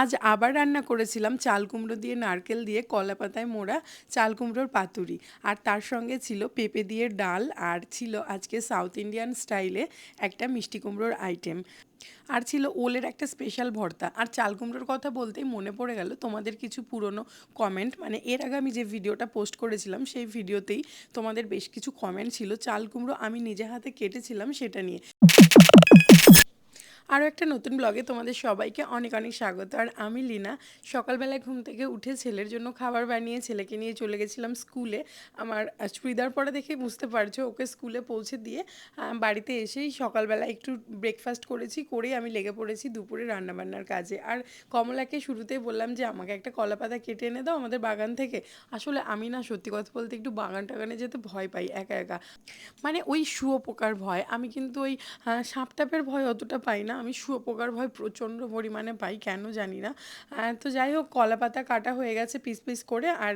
আজ আবার রান্না করেছিলাম চাল কুমড়ো দিয়ে নারকেল দিয়ে কলা পাতায় মোড়া চাল কুমড়োর পাতুরি। আর তার সঙ্গে ছিল পেঁপে দিয়ে ডাল আর ছিল আজকে সাউথ ইন্ডিয়ান স্টাইলে একটা মিষ্টি কুমড়োর আইটেম। আর ছিল ওলের একটা স্পেশাল ভর্তা। আর চাল কুমড়োর কথা বলতেই মনে পড়ে গেল তোমাদের কিছু পুরনো কমেন্ট মানে এর আগে আমি যে ভিডিওটা পোস্ট করেছিলাম, সেই ভিডিওতেই তোমাদের বেশ কিছু কমেন্ট ছিল চাল কুমড়ো আমি নিজে হাতে কেটেছিলাম সেটা নিয়ে। আরও একটা নতুন ব্লগে তোমাদের সবাইকে অনেক অনেক স্বাগত। আর আমি লিনা, সকালবেলায় ঘুম থেকে উঠে ছেলের জন্য খাবার বানিয়ে ছেলেকে নিয়ে চলে গেছিলাম স্কুলে। আমার চুড়িদার পরে দেখে বুঝতে পারছ, ওকে স্কুলে পৌঁছে দিয়ে বাড়িতে এসেই সকালবেলা একটু ব্রেকফাস্ট করেছি, করেই আমি লেগে পড়েছি দুপুরে রান্নাবান্নার কাজে। আর কমলাকে শুরুতেই বললাম যে, আমাকে একটা কলা পাতা কেটে এনে দাও আমাদের বাগান থেকে। আসলে আমি না সত্যি কথা বলতে একটু বাগান টাগানে যেতে ভয় পাই একা একা। মানে ওই শুয়োপোকার ভয়, আমি কিন্তু ওই সাপ টাপের ভয় অতটা পাই না। আমি শুয়োপোকার ভয় প্রচণ্ড পরিমাণে পাই, কেন জানি না। তো যাই হোক কলা পাতা কাটা হয়ে গেছে পিস পিস করে, আর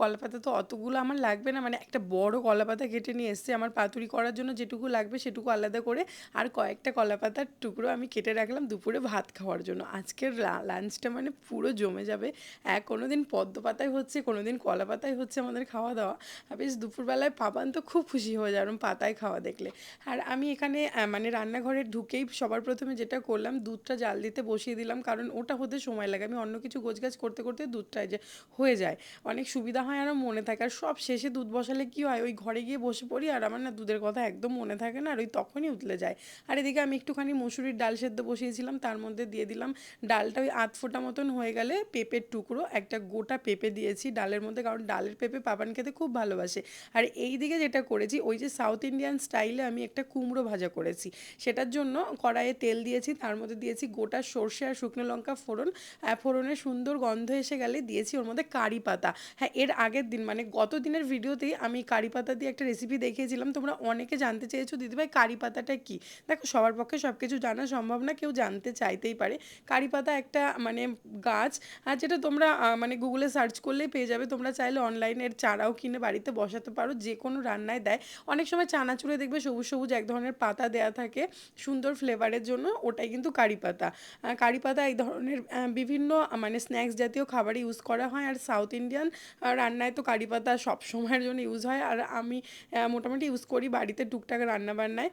কলা পাতা তো অতগুলো আমার লাগবে না। মানে একটা বড় কলা পাতা কেটে নিয়ে এসছে, আমার পাতুরি করার জন্য যেটুকু লাগবে সেটুকু আলাদা করে, আর কয়েকটা কলা পাতার টুকরো আমি কেটে রাখলাম দুপুরে ভাত খাওয়ার জন্য। আজকের লাঞ্চটা মানে পুরো জমে যাবে। এক কোনো দিন পদ্ম পাতায় হচ্ছে কোনো দিন কলা পাতায় হচ্ছে আমাদের খাওয়া দাওয়া। বেশ দুপুরবেলায় পাপান তো খুব খুশি হয়ে যায় পাতায় খাওয়া দেখলে। আর আমি এখানে মানে রান্নাঘরে ঢুকেই সবার প্রথমে যেটা করলাম, দুধটা জাল দিতে বসিয়ে দিলাম, কারণ ওটা হতে সময় লাগে। আমি অন্য কিছু গোছগাছ করতে করতে দুধটা যে হয়ে যায়। অনেক সুবিধা হয় আরও মনে থাকে। আর সব শেষে দুধ বসালে কী হয়? ওই ঘরে গিয়ে বসে পড়ি আর আমার না দুধের কথা একদম মনে থাকে না, আর ওই তখনই উতলে যায়। আর এদিকে আমি একটুখানি মুসুরির ডাল সেদ্ধ বসিয়েছিলাম, তার মধ্যে দিয়ে দিলাম ডালটা ওই আধ ফোটা মতন হয়ে গেলে পেঁপের টুকরো, একটা গোটা পেঁপে দিয়েছি ডালের মধ্যে, কারণ ডালের পেঁপে পাপান খেতে খুব ভালোবাসে। আর এই দিকে যেটা করেছি, ওই যে সাউথ ইন্ডিয়ান স্টাইলে আমি একটা কুমড়ো ভাজা করেছি। সেটার জন্য কড়াইয়ে তেল দিয়েছি, তার মধ্যে দিয়েছি গোটা সর্ষে আর শুকনো লঙ্কা ফোড়ন। ফোড়নের সুন্দর গন্ধ এসে গেলে দিয়েছি ওর মধ্যে কারি পাতা। হ্যাঁ এর আগের দিন মানে গত দিনের ভিডিওতেই আমি কারি পাতা দিয়ে একটা রেসিপি দেখিয়েছিলাম। তোমরা অনেকে জানতে চেয়েছো দিদিভাই কারি পাতাটা কী? দেখো, সবার পক্ষে সব কিছু জানা সম্ভব না, কেউ জানতে চাইতেই পারে। কারি পাতা একটা মানে গাছ, আর যেটা তোমরা মানে গুগলে সার্চ করলেই পেয়ে যাবে। তোমরা চাইলে অনলাইনের চারাও কিনে বাড়িতে বসাতে পারো, যে কোনো রান্নায় দেয়। অনেক সময় চানাচুরে দেখবে সবুজ সবুজ এক ধরনের পাতা দেয়া থাকে, সুন্দর ফ্লেভারের জন্য। ওটাই কিন্তু কারি পাতা। কারি পাতা এই ধরনের বিভিন্ন মানে স্ন্যাক্স জাতীয় খাবার ইউজ করা হয়। আর সাউথ ইন্ডিয়ান রান্নায় তো কারি পাতা সব সময়ের জন্য ইউজ হয়। আর আমি মোটামুটি ইউজ করি বাড়িতে টুকটাক রান্না বান্নায়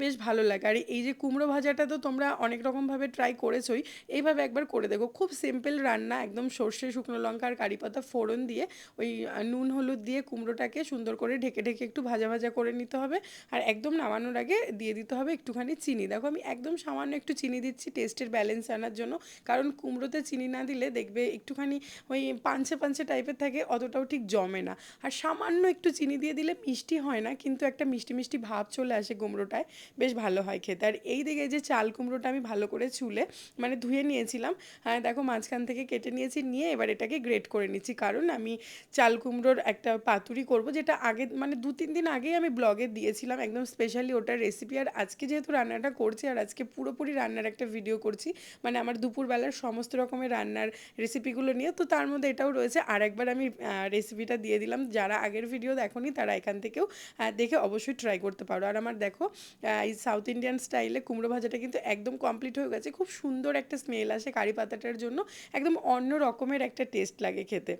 বেশ ভালো লাগে। আর এই যে কুমড়ো ভাজাটা তো তোমরা অনেক রকমভাবে ট্রাই করেছোই। এইভাবে একবার করে দেখো। খুব সিম্পল রান্না, একদম সর্ষে, শুকনো লঙ্কা আর কারি পাতা ফোড়ন দিয়ে, ওই নুন, হলুদ দিয়ে কুমড়োটাকে সুন্দর করে ঢেকে ঢেকে একটু ভাজা ভাজা করে নিতে হবে। আর একদম নামানোর আগে দিয়ে দিতে হবে একটুখানি চিনি। দেখো আমি একদম সামান্য একটু চিনি দিচ্ছি টেস্টের ব্যালেন্স আনার জন্য। কারণ কুমড়োতে চিনি না দিলে দেখবে একটুখানি ওই পাঞ্চে পাঞ্চে টাইপের থাকে, অতটাও ঠিক জমে না। আর সামান্য একটু চিনি দিয়ে দিলে মিষ্টি হয় না, কিন্তু একটা মিষ্টি মিষ্টি ভাব চলে আসে কুমড়োটায়, বেশ ভালো হয় খেতে। আর এই দিকে যে চাল কুমড়োটা আমি ভালো করে চুলে মানে ধুয়ে নিয়েছিলাম হ্যাঁ দেখো মাঝখান থেকে কেটে নিয়েছি, নিয়ে এবার এটাকে গ্রেট করে নিচ্ছি। কারণ আমি চাল কুমড়োর একটা পাতুরি করব, যেটা আগে মানে দু তিন দিন আগেই আমি ব্লগে দিয়েছিলাম, একদম স্পেশালি ওটার রেসিপি আর আজকে যেহেতু রান্নাটা করছি, আর আজকে পুরোপুরি রান্নার একটা ভিডিও করছি। মানে আমার দুপুরবেলার সমস্ত রকমের রান্নার রেসিপিগুলো নিয়ে, তো তার মধ্যে এটাও রয়েছে। আর একবার আমি রেসিপিটা দিয়ে দিলাম। যারা আগের ভিডিও দেখোনি, তারা এখান থেকেও দেখে অবশ্যই ট্রাই করতে পারো। আর আমার দেখো এই সাউথ ইন্ডিয়ান স্টাইলে কুমড়ো ভাজাটা কিন্তু একদম কমপ্লিট হয়ে গেছে। খুব সুন্দর একটা স্মেল আসে কারি পাতাটার জন্য। একদম অন্য রকমের একটা টেস্ট লাগে খেতে।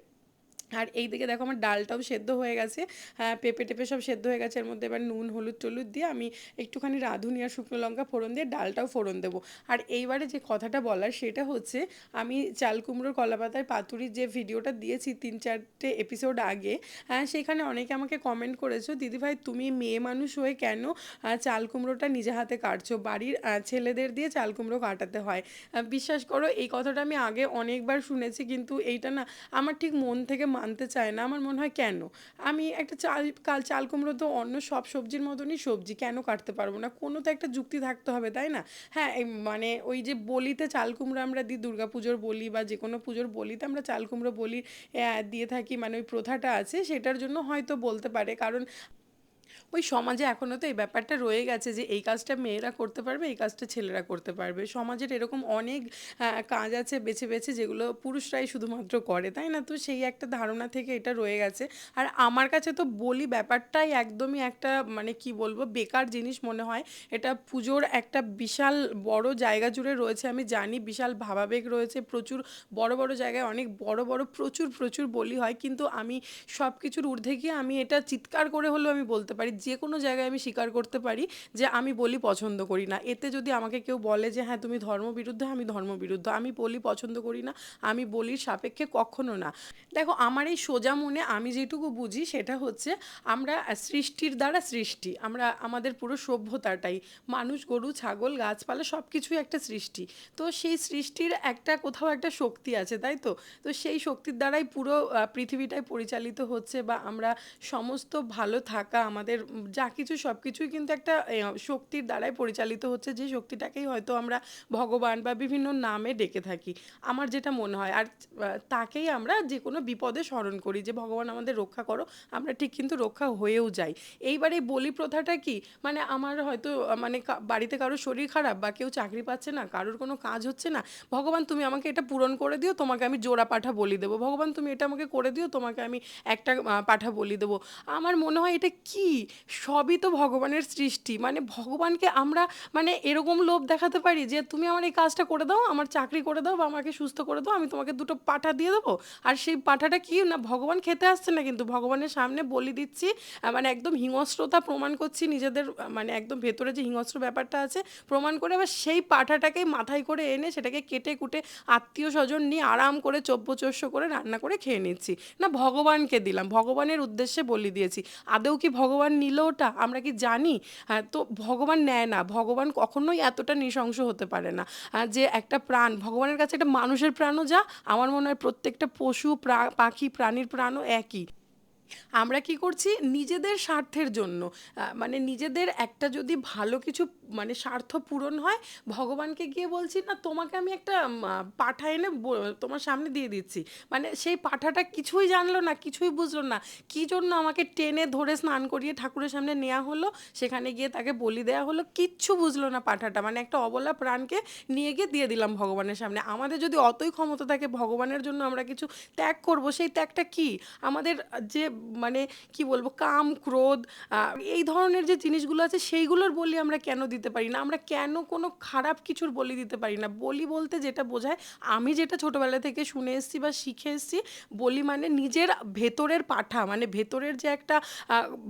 আর এই দিকে দেখো আমার ডালটাও সেদ্ধ হয়ে গেছে। হ্যাঁ পেঁপে টেপে সব সেদ্ধ হয়ে গেছে। এর মধ্যে এবার নুন, হলুদ, টলুদ দিয়ে আমি একটুখানি রাঁধুনি আর শুকনো লঙ্কা ফোড়ন দিয়ে ডালটাও ফোড়ন দেবো। আর এইবারে যে কথাটা বলার সেটা হচ্ছে, আমি চাল কুমড়োর কলাপাতায় পাতুরির যে ভিডিওটা দিয়েছি তিন চারটে এপিসোড আগে হ্যাঁ সেখানে অনেকে আমাকে কমেন্ট করেছ, দিদিভাই, তুমি মেয়ে মানুষ হয়ে কেন চাল কুমড়োটা নিজে হাতে কাটছো? বাড়ির ছেলেদের দিয়ে চাল কুমড়ো কাটাতে হয়। বিশ্বাস করো, এই কথাটা আমি আগে অনেকবার শুনেছি, কিন্তু এইটা না, আমার ঠিক মন থেকে মানতে চায় না, আমার মনে হয় কেন? আমি একটা চাল, কাল চাল কুমড়ো তো অন্য সব সবজির মতনই সবজি, কেন কাটতে পারব না? কোনো তো একটা যুক্তি থাকতে হবে, তাই না? হ্যাঁ মানে ওই যে বলিতে চাল কুমড়ো আমরা দিই, দুর্গা পুজোর বলি বা যে কোনো পুজোর বলিতে আমরা চাল কুমড়ো বলি দিয়ে থাকি মানে ওই প্রথাটা আছে, সেটার জন্য হয়তো বলতে পারে। কারণ ওই সমাজে এখনও তো এই ব্যাপারটা রয়ে গেছে যে এই কাজটা মেয়েরা করতে পারবে, এই কাজটা ছেলেরা করতে পারবে। সমাজের এরকম অনেক কাজ আছে বেছে বেছে যেগুলো পুরুষরাই শুধুমাত্র করে, তাই না? তো সেই একটা ধারণা থেকে এটা রয়ে গেছে। আর আমার কাছে তো বলি ব্যাপারটাই একদমই একটা মানে কি বলব, বেকার জিনিস মনে হয়। এটা পুজোর একটা বিশাল বড় জায়গা জুড়ে রয়েছে, আমি জানি বিশাল ভাবাবেগ রয়েছে, প্রচুর বড় বড় জায়গায় অনেক বড় বড় প্রচুর প্রচুর বলি হয়, কিন্তু আমি সব কিছুর ঊর্ধ্বে গিয়ে আমি এটা চিৎকার করে হলেও আমি বলতে পারি যে কোনো জায়গায় আমি স্বীকার করতে পারি যে আমি বলি পছন্দ করি না। এতে যদি আমাকে কেউ বলে যে হ্যাঁ তুমি ধর্মবিরুদ্ধ আমি ধর্মবিরুদ্ধ আমি বলি পছন্দ করি না, আমি বলির সাপেক্ষে কখনো না। দেখো, আমার এই সোজা মনে আমি যেটুকু বুঝি সেটা হচ্ছে আমরা সৃষ্টির দ্বারা সৃষ্টি, আমরা, আমাদের পুরো সভ্যতাটাই, মানুষ, গরু, ছাগল, গাছপালা সব কিছুই একটা সৃষ্টি। তো সেই সৃষ্টির একটা কোথাও একটা শক্তি আছে, তাই তো? তো সেই শক্তির দ্বারাই পুরো পৃথিবীটাই পরিচালিত হচ্ছে বা আমরা সমস্ত ভালো থাকা, আমাদের যা কিছু সব কিছুই কিন্তু একটা শক্তির দ্বারাই পরিচালিত হচ্ছে, যে শক্তিটাকেই হয়তো আমরা ভগবান বা বিভিন্ন নামে ডেকে থাকি। আমার যেটা মনে হয়, আর তাকেই আমরা যে কোনো বিপদে স্মরণ করি, যে ভগবান আমাদের রক্ষা করো, আমরা ঠিক কিন্তু রক্ষা হয়েও যাই। এইবার এই বলি প্রথাটা কি? মানে আমার হয়তো মানে বাড়িতে কারোর শরীর খারাপ বা কেউ চাকরি পাচ্ছে না, কারোর কোনো কাজ হচ্ছে না, ভগবান তুমি আমাকে এটা পূরণ করে দিও, তোমাকে আমি জোড়া পাঠা বলি দেবো। ভগবান তুমি এটা আমাকে করে দিও, তোমাকে আমি একটা পাঠা বলি দেবো। আমার মনে হয় এটা কি? সবই তো ভগবানের সৃষ্টি। মানে ভগবানকে আমরা মানে এরকম লোভ দেখাতে পারি যে, তুমি আমার এই কাজটা করে দাও, আমার চাকরি করে দাও বা আমাকে সুস্থ করে দাও, আমি তোমাকে দুটো পাঠা দিয়ে দেবো। আর সেই পাঠাটা কি? না, ভগবান খেতে আসছে না কিন্তু ভগবানের সামনে বলি দিচ্ছি মানে একদম হিংস্রতা প্রমাণ করছি নিজেদের মানে একদম ভেতরে যে হিংস্র ব্যাপারটা আছে, প্রমাণ করে আবার সেই পাঠাটাকে মাথায় করে এনে সেটাকে কেটে কুটে আত্মীয় স্বজন নিয়ে আরাম করে চব্যচস্য করে রান্না করে খেয়ে নিচ্ছি। না, ভগবানকে দিলাম, ভগবানের উদ্দেশ্যে বলি দিয়েছি। আদৌ কি ভগবান নিল ওটা? আমরা কি জানি? হ্যাঁ তো ভগবান নেয় না। ভগবান কখনোই এতটা নৃশংস হতে পারে না। যে একটা প্রাণ, ভগবানের কাছে একটা মানুষের প্রাণও যা, আমার মনে হয় প্রত্যেকটা পশু পাখি, প্রাণীর প্রাণও একই। আমরা কি করছি? নিজেদের স্বার্থের জন্য। মানে নিজেদের একটা যদি ভালো কিছু মানে স্বার্থ পূরণ হয়, ভগবানকে গিয়ে বলছি, না, তোমাকে আমি একটা পাঠা এনে তোমার সামনে দিয়ে দিচ্ছি। মানে সেই পাঠাটা কিছুই জানলো না, কিছুই বুঝলো না। কি জন্য আমাকে টেনে ধরে স্নান করিয়ে ঠাকুরের সামনে নেওয়া হলো? সেখানে গিয়ে তাকে বলি দেওয়া হলো, কিচ্ছু বুঝলো না পাঠাটা। মানে একটা অবলা প্রাণকে নিয়ে গিয়ে দিয়ে দিলাম ভগবানের সামনে। আমাদের যদি অতই ক্ষমতা থাকে, ভগবানের জন্য আমরা কিছু ত্যাগ করব, সেই ত্যাগটা কি? আমাদের যে মানে কি বলব, কাম, ক্রোধ এই ধরনের যে জিনিসগুলো আছে সেইগুলোর বলি আমরা কেন দিতে পারি না? আমরা কেন কোনো খারাপ কিছুর বলি দিতে পারি না? বলি বলতে যেটা বোঝায়, আমি যেটা ছোটোবেলা থেকে শুনে এসেছি বা শিখে এসেছি, বলি মানে নিজের ভেতরের পাঠা মানে ভেতরের যে একটা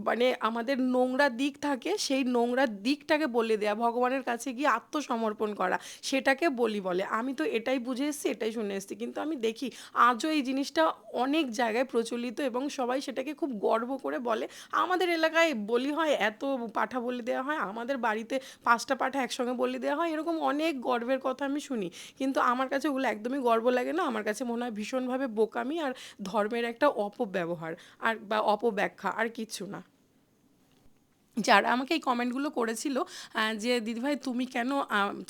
মানে আমাদের নোংরা দিক থাকে, সেই নোংরা দিকটাকে বলে দেয়া, ভগবানের কাছে গিয়ে আত্মসমর্পণ করা, সেটাকে বলি বলে। আমি তো এটাই বুঝে এসেছি, এটাই শুনে এসেছি। কিন্তু আমি দেখি, আজও এই জিনিসটা অনেক জায়গায় প্রচলিত এবং সবাই সেটাকে খুব গর্ব করে বলে। আমাদের এলাকায় বলি হয়, এত পাঠা বলি দেওয়া হয়, আমাদের বাড়িতে পাঁচটা পাঠা একসঙ্গে বলি দেওয়া হয়, এরকম অনেক গর্বের কথা আমি শুনি। কিন্তু আমার কাছে ওগুলো একদমই গর্ব লাগে না, আমার কাছে মনে হয় ভীষণভাবে বোকামি আর ধর্মের একটা অপব্যবহার, আর বা অপব্যাখ্যা, আর কিছু না। যারা আমাকে এই কমেন্টগুলো করেছিল যে দিদিভাই তুমি কেন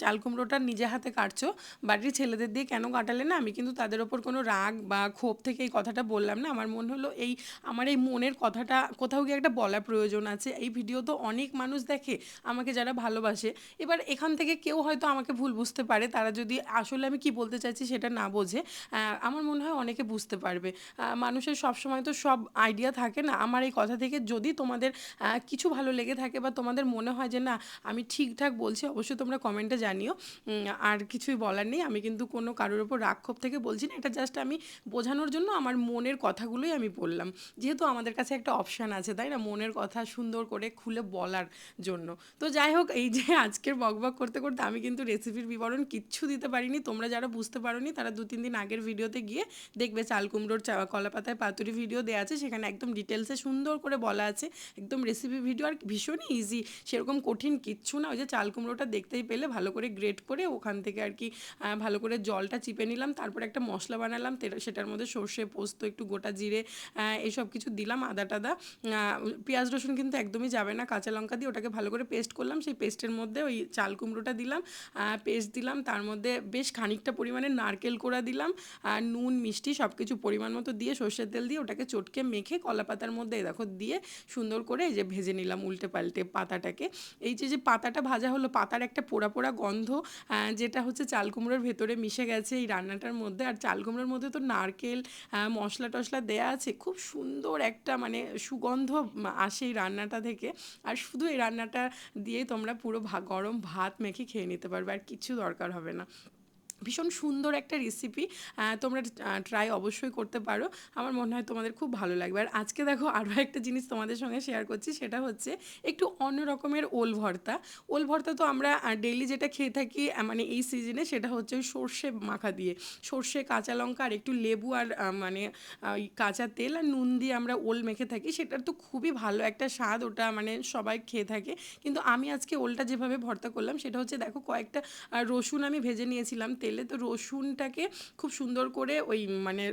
চাল কুমড়োটা নিজে হাতে কাটছো, বাড়ির ছেলেদের দিয়ে কেন কাটালে না? আমি কিন্তু তাদের ওপর কোনো রাগ বা ক্ষোভ থেকে এই কথাটা বললাম না। আমার মনে হলো এই, আমার এই মনের কথাটা, কোথাও গিয়ে একটা বলার প্রয়োজন আছে। এই ভিডিও তো অনেক মানুষ দেখে, আমাকে যারা ভালোবাসে। এবার এখান থেকে কেউ হয়তো আমাকে ভুল বুঝতে পারে। তারা যদি আসলে আমি কি বলতে চাইছি সেটা না বোঝে আমার মনে হয় অনেকে বুঝতে পারবে। মানুষের সব সময় তো সব আইডিয়া থাকে না। আমার এই কথা থেকে যদি তোমাদের কিছু ভালো লেগে থাকে বা তোমাদের মনে হয় যে, না, আমি ঠিকঠাক বলছি, অবশ্যই তোমরা কমেন্টে জানিও। আর কিছুই বলার নেই। আমি কিন্তু কোনো কারোর ওপর রাক্ষোভ থেকে বলছি না। এটা জাস্ট আমি বোঝানোর জন্য আমার মনের কথাগুলোই আমি বললাম। যেহেতু আমাদের কাছে একটা অপশান আছে, তাই না? মনের কথা সুন্দর করে খুলে বলার জন্য। তো যাই হোক, এই যে আজকের বকবক করতে করতে আমি কিন্তু রেসিপির বিবরণ কিচ্ছু দিতে পারিনি। তোমরা যারা বুঝতে পারোনি, তারা দু তিন দিন আগের ভিডিওতে গিয়ে দেখবে চাল কুমড়োর চা, কলাপাতায় পাতুরি ভিডিও দেওয়া আছে। সেখানে একদম ডিটেলসে সুন্দর করে বলা আছে। একদম রেসিপি ভিডিও আর ভীষণই ইজি সেরকম কঠিন কিচ্ছু না ওই যে চাল কুমড়োটা দেখতেই পেলে ভালো করে গ্রেট করে ওখান থেকে আর কি ভালো করে জলটা চিপে নিলাম তারপর একটা মশলা বানালাম সেটার মধ্যে সর্ষে পোস্ত একটু গোটা জিরে আহ, এইসব কিছু দিলাম আদা টাদা। পেঁয়াজ রসুন কিন্তু একদমই যাবে না কাঁচা লঙ্কা দিয়ে ওটাকে ভালো করে পেস্ট করলাম সেই পেস্টের মধ্যে ওই চাল কুমড়োটা দিলাম পেস্ট দিলাম তার মধ্যে বেশ খানিকটা পরিমাণে নারকেল কোড়া দিলাম আর নুন মিষ্টি সব কিছু পরিমাণ মতো দিয়ে সর্ষের তেল দিয়ে ওটাকে চটকে মেখে কলা পাতার মধ্যে দেখো দিয়ে সুন্দর করে এই যে ভেজে নিলাম উল্টে পাল্টে পাতাটাকে। এই যে যে পাতাটা ভাজা হলো, পাতার একটা পোড়া পোড়া গন্ধ যেটা হচ্ছে চাল কুমড়োর ভেতরে মিশে গেছে এই রান্নাটার মধ্যে। আর চাল কুমড়োর মধ্যে তো নারকেল মশলা টশলা দেয়া আছে। খুব সুন্দর একটা মানে সুগন্ধ আসে এই রান্নাটা থেকে। আর শুধু এই রান্নাটা দিয়ে তোমরা পুরো গরম ভাত মেখে খেয়ে নিতে পারবে, আর কিছু দরকার হবে না। ভীষণ সুন্দর একটা রেসিপি তোমরা ট্রাই অবশ্যই করতে পারো। আমার মনে হয় তোমাদের খুব ভালো লাগবে। আর আজকে দেখো আরও একটা জিনিস তোমাদের সঙ্গে শেয়ার করছি, সেটা হচ্ছে একটু অন্য রকমের ওল ভর্তা। ওল ভর্তা তো আমরা ডেইলি যেটা খেয়ে থাকি মানে এই সিজনে সেটা হচ্ছে ওই সর্ষে মাখা দিয়ে। সর্ষে, কাঁচা লঙ্কা আর একটু লেবু আর মানে কাঁচা তেল আর নুন দিয়ে আমরা ওল মেখে থাকি। সেটার তো খুবই ভালো একটা স্বাদ ওটা মানে সবাই খেয়ে থাকে। কিন্তু আমি আজকে ওলটা যেভাবে ভর্তা করলাম, সেটা হচ্ছে দেখো কয়েকটা রসুন আমি ভেজে নিয়েছিলাম তেলে। তো রসুনটাকে খুব সুন্দর করে ওই মানে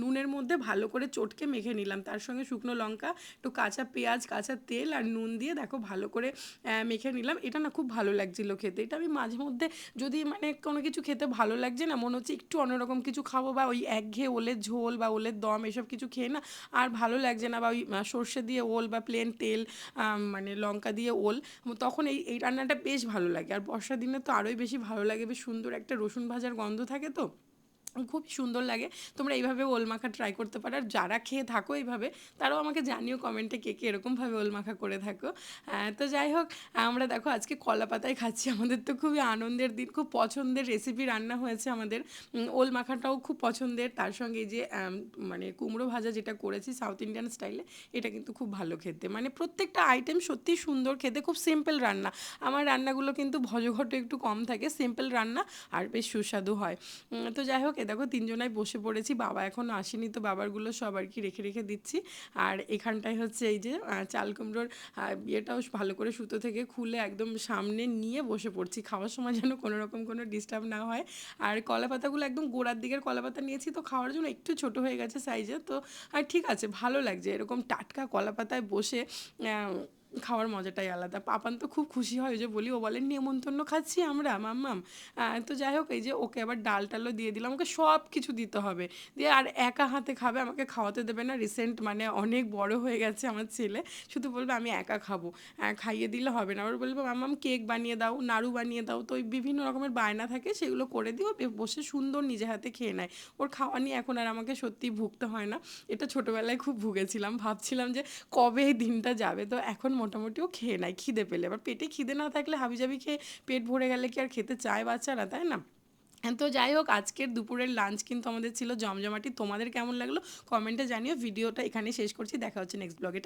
নুনের মধ্যে ভালো করে চটকে মেখে নিলাম। তার সঙ্গে শুকনো লঙ্কা, একটু কাঁচা পেঁয়াজ, কাঁচা তেল আর নুন দিয়ে দেখো ভালো করে মেখে নিলাম। এটা না খুব ভালো লাগছিল খেতে। এটা আমি মাঝে মধ্যে যদি মানে কোনো কিছু খেতে ভালো লাগছে না, মনে হচ্ছে একটু অন্যরকম কিছু খাব বা ওই একঘেয়ে ওলের ঝোল বা ওলের দম এসব কিছু খেয়ে না আর ভালো লাগছে না বা ওই সর্ষে দিয়ে ওল বা প্লেন তেল মানে লঙ্কা দিয়ে ওল, তখন এই এই রান্নাটা বেশ ভালো লাগে। আর বর্ষার দিনে তো আরোই বেশি ভালো লাগে, বেশ সুন্দর একটা রসুন ভাজার গন্ধ থাকে তো? খুব সুন্দর লাগে। তোমরা এইভাবে ওল মাখা ট্রাই করতে পারো। আর যারা খেয়ে থাকো এইভাবে, তারাও আমাকে জানিও কমেন্টে কে কে এরকমভাবে ওল মাখা করে থাকো। তো যাই হোক, আমরা দেখো আজকে কলা পাতায় খাচ্ছি। আমাদের তো খুবই আনন্দের দিন, খুব পছন্দের রেসিপি রান্না হয়েছে আমাদের। ওল মাখাটাও খুব পছন্দের। তার সঙ্গে এই যে মানে কুমড়ো ভাজা যেটা করেছি সাউথ ইন্ডিয়ান স্টাইলে এটা কিন্তু খুব ভালো খেতে। মানে প্রত্যেকটা আইটেম সত্যিই সুন্দর খেতে, খুব সিম্পল রান্না। আমার রান্নাগুলো কিন্তু ভজঘট একটু কম থাকে সিম্পল রান্না আর বেশ সুস্বাদু হয়। তো যাই হোক এ দেখো তিনজনাই বসে পড়েছি, বাবা এখনও আসেনি তো বাবারগুলো সব আর কি রেখে রেখে দিচ্ছি। আর এখানটায় হচ্ছে এই যে চাল কুমড়োর ইয়েটাও ভালো করে সুতো থেকে খুলে একদম সামনে নিয়ে বসে পড়ছি। খাওয়ার সময় যেন কোনো রকম কোনো ডিস্টার্ব না হয়। আর কলা পাতাগুলো একদম গোড়ার দিকের কলা পাতা নিয়েছি তো খাওয়ার জন্য একটু ছোট হয়ে গেছে সাইজে তো, আর ঠিক আছে, ভালো লাগছে। এরকম টাটকা কলা পাতায় বসে খাওয়ার মজাটাই আলাদা। পাপান তো খুব খুশি হয় যে বলি, ও বলেন নেমন্তন্ন খাচ্ছি আমরা, মাম্মাম। তো যাই হোক, এই যে ওকে আবার ডাল টালও দিয়ে দিলাম, ওকে সব কিছু দিতে হবে। দিয়ে আর একা হাতে খাবে, আমাকে খাওয়াতে দেবে না রিসেন্ট মানে অনেক বড় হয়ে গেছে আমার ছেলে। শুধু বলবে, আমি একা খাব। খাইয়ে দিলে হবে না। আবার বলবে, মাম্মাম, কেক বানিয়ে দাও, নাড়ু বানিয়ে দাও। তো ওই বিভিন্ন রকমের বায়না থাকে, সেগুলো করে দিও বসে সুন্দর নিজে হাতে খেয়ে নেয়। ওর খাওয়া নিয়ে এখন আর আমাকে সত্যি ভুগতে হয় না। এটা ছোটোবেলায় খুব ভুগেছিলাম। ভাবছিলাম যে কবে এই দিনটা যাবে। তো এখন মোটামুটিও খেয়ে নেয়, খিদে পেলে। এবার পেটে খিদে না থাকলে হাবিজাবি খেয়ে পেট ভরে গেলে কি আর খেতে চায় বাচ্চারা, তাই না? তো যাই হোক, আজকের দুপুরের লাঞ্চ কিন্তু আমাদের ছিল জমজমাটি। তোমাদের কেমন লাগল? কমেন্টে জানিও। ভিডিওটা এখানে শেষ করছি। দেখা হচ্ছে নেক্সট ব্লগে